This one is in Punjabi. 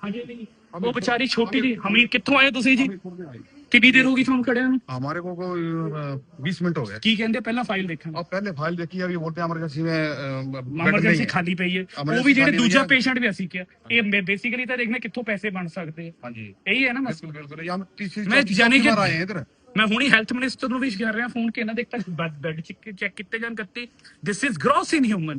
ਹਜੇ ਨਹੀਂ ਉਹ ਵਿਚਾਰੀ ਛੋਟੀ ਜੀ ਹਮੀਰ ਕਿੱਥੋਂ ਆਏ ਤੁਸੀਂ ਜੀ ਕਿੰਨੀ ਦੇਰ ਹੋ ਗਈ ਤੁਹਾਨੂੰ ਖੜਿਆਂ ਨੂੰ हमारे को कोई बीस मिनट हो गए ਕੀ ਕਹਿੰਦੇ ਪਹਿਲਾਂ ਫਾਈਲ ਦੇਖਾਂ अब पहले फाइल देखी अभी बोलते हैं इमरजेंसी में अ, बेड नहीं ਐਮਰਜੈਂਸੀ है ਖਾਲੀ ਪਈ ਹੈ ਉਹ Emergency ਵੀ ਜਿਹੜੇ ਖਾਲੀ ਹੋਈ ਦੂਜਾ ਹੈ। ਪੇਸ਼ੈਂਟ ਵੀ ਅਸੀਂ ਕਿਹਾ ਇਹ ਬੇਸਿਕਲੀ ਤਾਂ ਦੇਖਣਾ ਕਿੱਥੋਂ ਪੈਸੇ ਬਣ ਸਕਦੇ ਆ हाँ जी ਇਹੀ ਹੈ ਨਾ ਮਸਲਾ बिल्कुल बिल्कुल ये हम तीसरी मैं चौथी जाने चौथी के- बार आए हैं इधर ਮੈਂ ਹੁਣੀ ਹੈਲਥ ਮਿਨਿਸਟਰ ਨੂੰ ਵੀ ਕਰ ਰਿਹਾ ਫੋਨ ਕਿ ਇਹਨਾਂ ਦੇ ਤੱਕ ਬੈੱਡ ਚੈੱਕ ਕੀਤੇ ਜਾਣ ਕੱਤੇ ਦਿਸ ਇਜ਼ ਗ੍ਰੋਸ ਇਨਹਿਊਮਨ